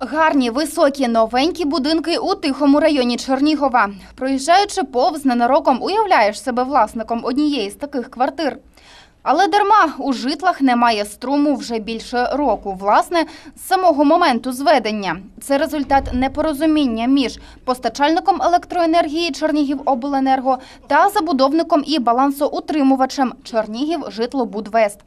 Гарні, високі, новенькі будинки у тихому районі Чернігова. Проїжджаючи повз, ненароком уявляєш себе власником однієї з таких квартир. Але дарма у житлах немає струму вже більше року. Власне, з самого моменту зведення. Це результат непорозуміння між постачальником електроенергії Чернігівобленерго та забудовником і балансоутримувачем Чернігів Житлобудвест.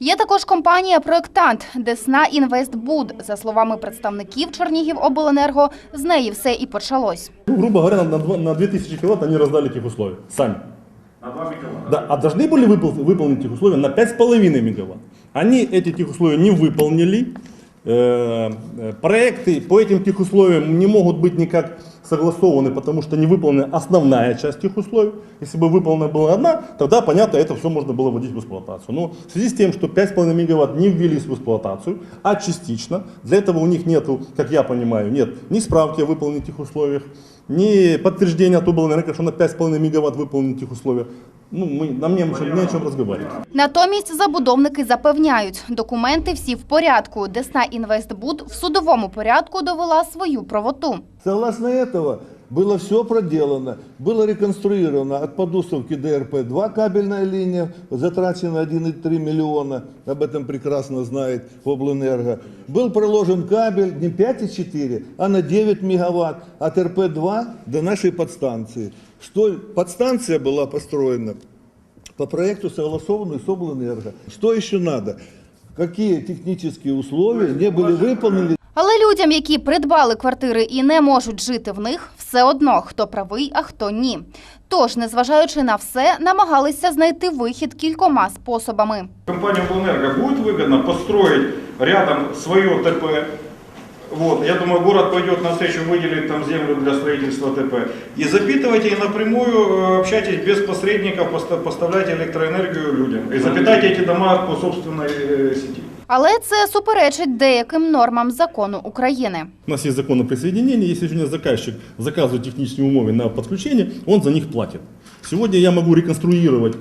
Є також компанія-проектант Десна Інвестбуд. За словами представників Чернігівобленерго, з неї все і почалось. Грубо говоря, на, два- на 2000 киловатт они раздали тех условий сами. На 2 мегаватта. Да, а должны были выпол- выполнить тех условия на 5,5 мегаватт. Они эти тех условия не выполнили. Э, э, Проекты по этим тех условиям не могут быть никак согласованы, потому что не выполнена основная часть тех условий. Если бы выполнена была одна, тогда, понятно, это все можно было вводить в эксплуатацию. Но в связи с тем, что 5,5 мегаватт не ввелись в эксплуатацию, а частично, для этого у них нету, как я понимаю, нет ни справки о выполненных условиях, ни подтверждения от облэнерго, что на 5,5 мегаватт выполнены этих условиях. Ну, мы, нам не о чем, не о чем разговаривать. Натомість забудовники запевняють, документи всі в порядку. Десна Інвестбуд в судовому порядку довела свою правоту. Согласно этого было все проделано, было реконструировано от Подусовки до РП-2 кабельная линия, затрачено 1,3 миллиона, об этом прекрасно знает Облэнерго. Был проложен кабель не 5,4, а на 9 мегаватт от РП-2 до нашей подстанции. Что подстанция была построена по проекту, согласованную с Облэнерго. Что еще надо? Какие технические условия не были выполнены Але людям, які придбали квартири і не можуть жити в них, все одно хто правий, а хто ні. Тож, незважаючи на все, намагалися знайти вихід кількома способами. Компания «Облэнерго» будет выгодно построить рядом свое ТП. Вот, я думаю, город пойдет навстречу, выделит там землю для строительства ТП. И запитывайте и напрямую э, общайтесь без посредников, поста- поставляйте электроэнергию людям. И запитайте эти дома по собственной э, сети. Але це суперечить деяким нормам закону України. У нас есть закон о присоединении. Если сегодня заказчик заказывает технические умовы на подключение, он за них платит. Сегодня я могу реконструировать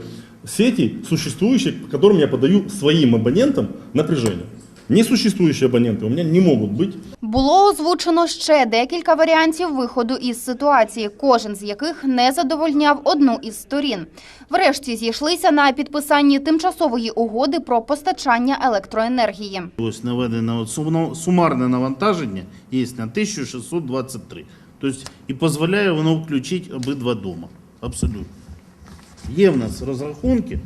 сети, существующие, по которым я подаю своим абонентам напряжение. Несуществующие абоненты у меня не могут быть. Було озвучено ще декілька варіантів виходу із ситуації, кожен з яких не задовольняв одну із сторін. Врешті зійшлися на підписанні тимчасової угоди про постачання електроенергії. Ось наведено сумарне навантаження є на 1623. Тобто і дозволяє воно включити обидва дома. Абсолютно. Є в нас розрахунки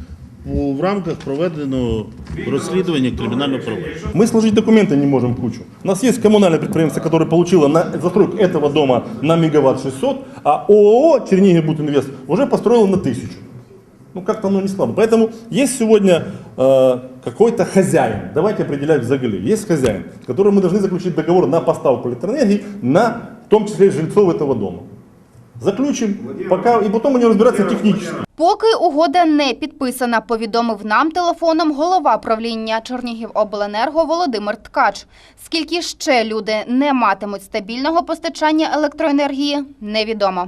в рамках проведеного розслідування кримінального провадження. Мы сложить документы не можем кучу. У нас есть коммунальное предприятие, которое получило на застройку этого дома на мегаватт 600, а ООО Чернигов Инвест уже построило на 1000. Ну, как-то оно не складно. Поэтому есть сегодня э, какой-то хозяин. Давайте определять в заголе. Есть хозяин, с которым мы должны заключить договор на поставку электроэнергии, на, в том числе жильцов этого дома. Заключим, пока, і потім они розбиратися технічно. Поки угода не підписана, повідомив нам телефоном голова правління Чернігівобленерго Володимир Ткач. Скільки ще люди не матимуть стабільного постачання електроенергії, невідомо.